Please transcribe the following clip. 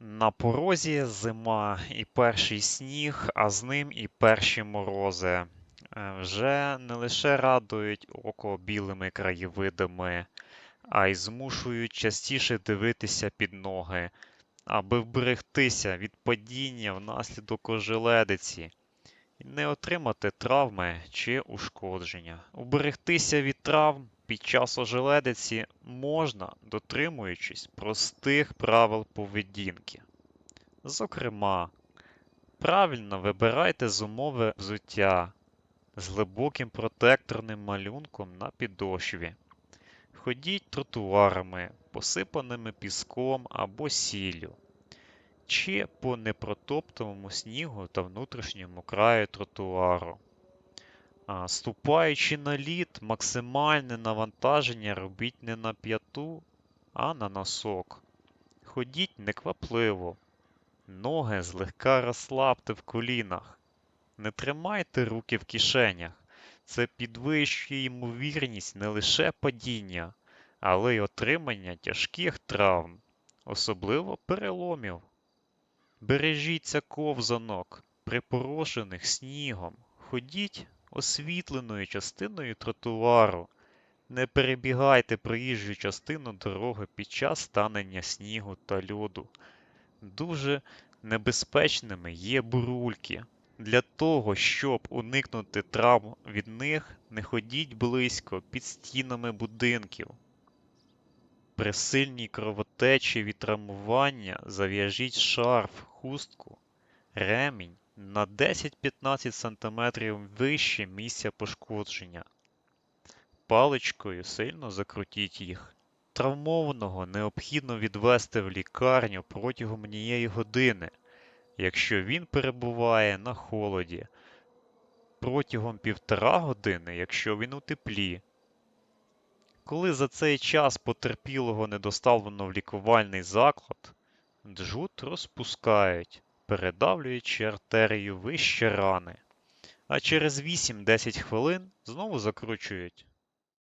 На порозі зима і перший сніг, а з ним і перші морози. Е, Вже не лише радують око білими краєвидами, а й змушують частіше дивитися під ноги, аби вберегтися від падіння внаслідок ожеледиці і не отримати травми чи ушкодження. Уберегтися від травм під час ожеледиці можна, дотримуючись простих правил поведінки. Зокрема, правильно вибирайте зумове взуття з глибоким протекторним малюнком на підошві. Ходіть тротуарами, посипаними піском або сіллю, чи по непротоптаному снігу та внутрішньому краю тротуару. Ступаючи на лід, максимальне навантаження робіть не на п'яту, а на носок. Ходіть неквапливо. Ноги злегка розслабте в колінах. Не тримайте руки в кишенях. Це підвищує ймовірність не лише падіння, але й отримання тяжких травм, особливо переломів. Бережіться ковзанок, припорошених снігом. Ходіть освітленою частиною тротуару. Не перебігайте проїжджу частину дороги під час станення снігу та льоду. Дуже небезпечними є бурульки. Для того, щоб уникнути травм від них, не ходіть близько під стінами будинків. При сильній кровотечі від травмування зав'яжіть шарф, хустку, ремінь на 10-15 см вище місця пошкодження. Паличкою сильно закрутіть їх. Травмованого необхідно відвести в лікарню протягом однієї години, якщо він перебуває на холоді, протягом півтора години, якщо він у теплі. Коли за цей час потерпілого не доставлено в лікувальний заклад, джут розпускають, передавлюючи артерію вище рани, а через 8-10 хвилин знову закручують.